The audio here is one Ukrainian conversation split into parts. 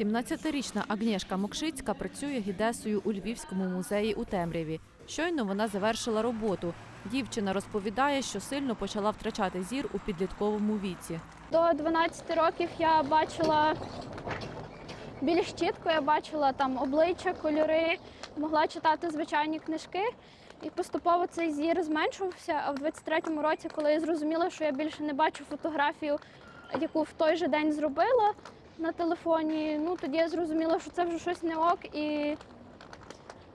17-річна Агнєшка Мокшицька працює гідесою у Львівському музеї у темряві. Щойно вона завершила роботу. Дівчина розповідає, що сильно почала втрачати зір у підлітковому віці. До 12 років я бачила більш чітко, я бачила там обличчя, кольори, могла читати звичайні книжки. І поступово цей зір зменшувався. А в 23-му році, коли я зрозуміла, що я більше не бачу фотографію, яку в той же день зробила на телефоні, ну тоді я зрозуміла, що це вже щось не ок. І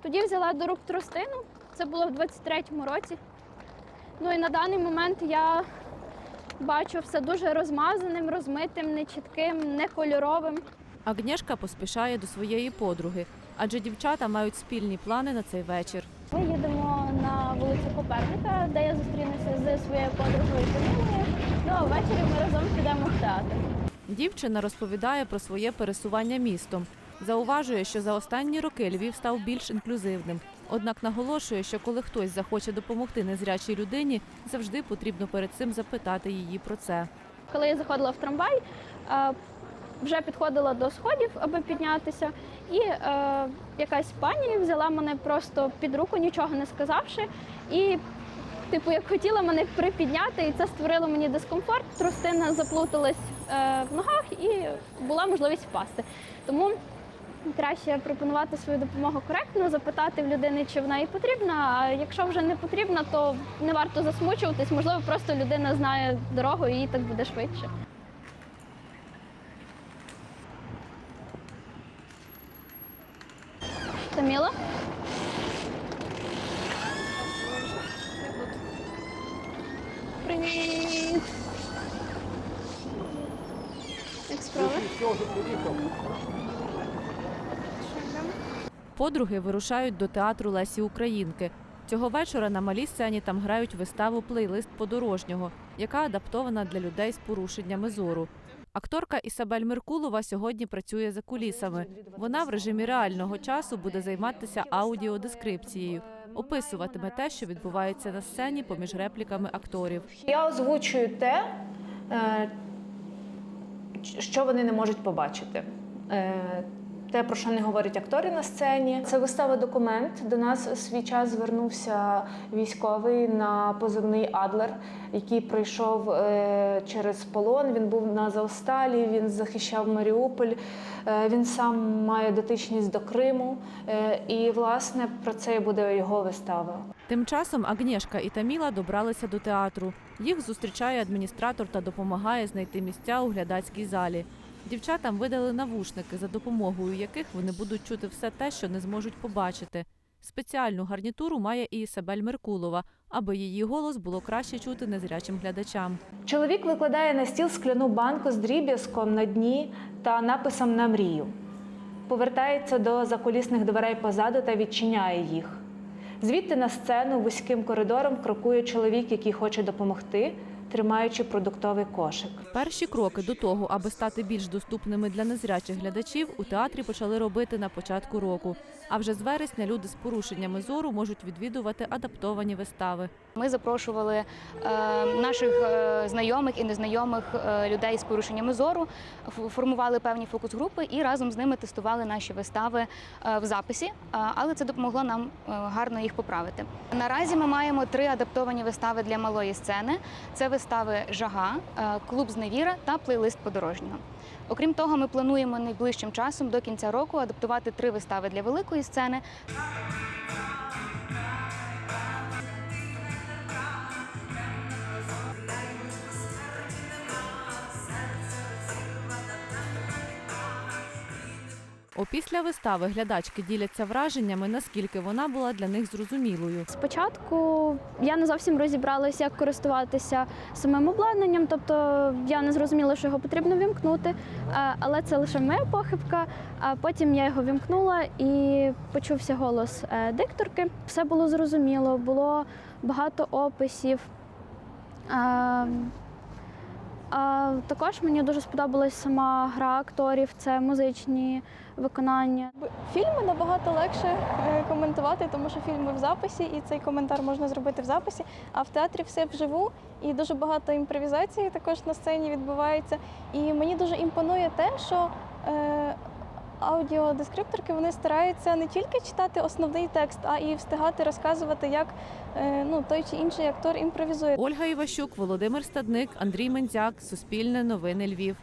тоді взяла до рук тростину. Це було в 23-му році. Ну і на даний момент я бачу все дуже розмазаним, розмитим, нечітким, некольоровим. Агнєшка поспішає до своєї подруги, адже дівчата мають спільні плани на цей вечір. Ми їдемо на вулицю Коперника, де я зустрінуся з своєю подругою Камілою. Ну а ввечері ми разом підемо в театр. Дівчина розповідає про своє пересування містом. Зауважує, що за останні роки Львів став більш інклюзивним. Однак наголошує, що коли хтось захоче допомогти незрячій людині, завжди потрібно перед цим запитати її про це. Коли я заходила в трамвай, е, вже підходила до сходів, аби піднятися, і е, якась пані взяла мене просто під руку, нічого не сказавши, і типу, як хотіла мене припідняти, і це створило мені дискомфорт. Тростина заплуталась е, в ногах і була можливість впасти. Тому краще пропонувати свою допомогу коректно, запитати в людини, чи вона їй потрібна. А якщо вже не потрібна, то не варто засмучуватись. Можливо, просто людина знає дорогу і їй так буде швидше. Таміла? Справи? Подруги вирушають до театру Лесі Українки. Цього вечора на малій сцені там грають виставу Плейлист подорожнього, яка адаптована для людей з порушеннями зору. Акторка Ісабель Меркулова сьогодні працює за кулісами. Вона в режимі реального часу буде займатися аудіодескрипцією, описуватиме те, що відбувається на сцені поміж репліками акторів. Я озвучую те, е, що вони не можуть побачити. Те, про що не говорять актори на сцені. Це вистава документ. До нас у свій час звернувся військовий на позивний Адлер, який пройшов е, через полон. Він був на Заосталі, він захищав Маріуполь. Е, Він сам має дотичність до Криму. Е, І, власне, про це буде його вистава. Тим часом Агнєшка і Таміла добралися до театру. Їх зустрічає адміністратор та допомагає знайти місця у глядацькій залі. Дівчатам видали навушники, за допомогою яких вони будуть чути все те, що не зможуть побачити. Спеціальну гарнітуру має і Ісабель Меркулова, аби її голос було краще чути незрячим глядачам. Чоловік викладає на стіл скляну банку з дріб'язком на дні та написом на мрію. Повертається до закулісних дверей позаду та відчиняє їх. Звідти на сцену вузьким коридором крокує чоловік, який хоче допомогти, тримаючи продуктовий кошик. Перші кроки до того, аби стати більш доступними для незрячих глядачів, у театрі почали робити на початку року. А вже з вересня люди з порушеннями зору можуть відвідувати адаптовані вистави. Ми запрошували е, наших е, знайомих і незнайомих е, людей з порушеннями зору, формували певні фокус-групи і разом з ними тестували наші вистави е, в записі, е, але це допомогло нам е, гарно їх поправити. Наразі ми маємо три адаптовані вистави для малої сцени: це вистави Жага, е, клуб зневіра та плейлист подорожнього. Окрім того, ми плануємо найближчим часом до кінця року адаптувати три вистави для великої сцени. Опісля вистави глядачки діляться враженнями, наскільки вона була для них зрозумілою. Спочатку я не зовсім розібралася, як користуватися самим обладнанням, тобто я не зрозуміла, що його потрібно вімкнути, е, але це лише моя похибка. А потім я його вімкнула і почувся голос е, дикторки. Все було зрозуміло, було багато описів. Також мені дуже сподобалась сама гра акторів, це музичні виконання. Фільми набагато легше е, коментувати, тому що фільми в записі, і цей коментар можна зробити в записі. А в театрі все вживу, і дуже багато імпровізації також на сцені відбувається. І мені дуже імпонує те, що е, аудіодескрипторки вони стараються не тільки читати основний текст, а і встигати розказувати, як е, ну, той чи інший актор імпровізує. Ольга Іващук, Володимир Стадник, Андрій Мендзяк, Суспільне новини Львів.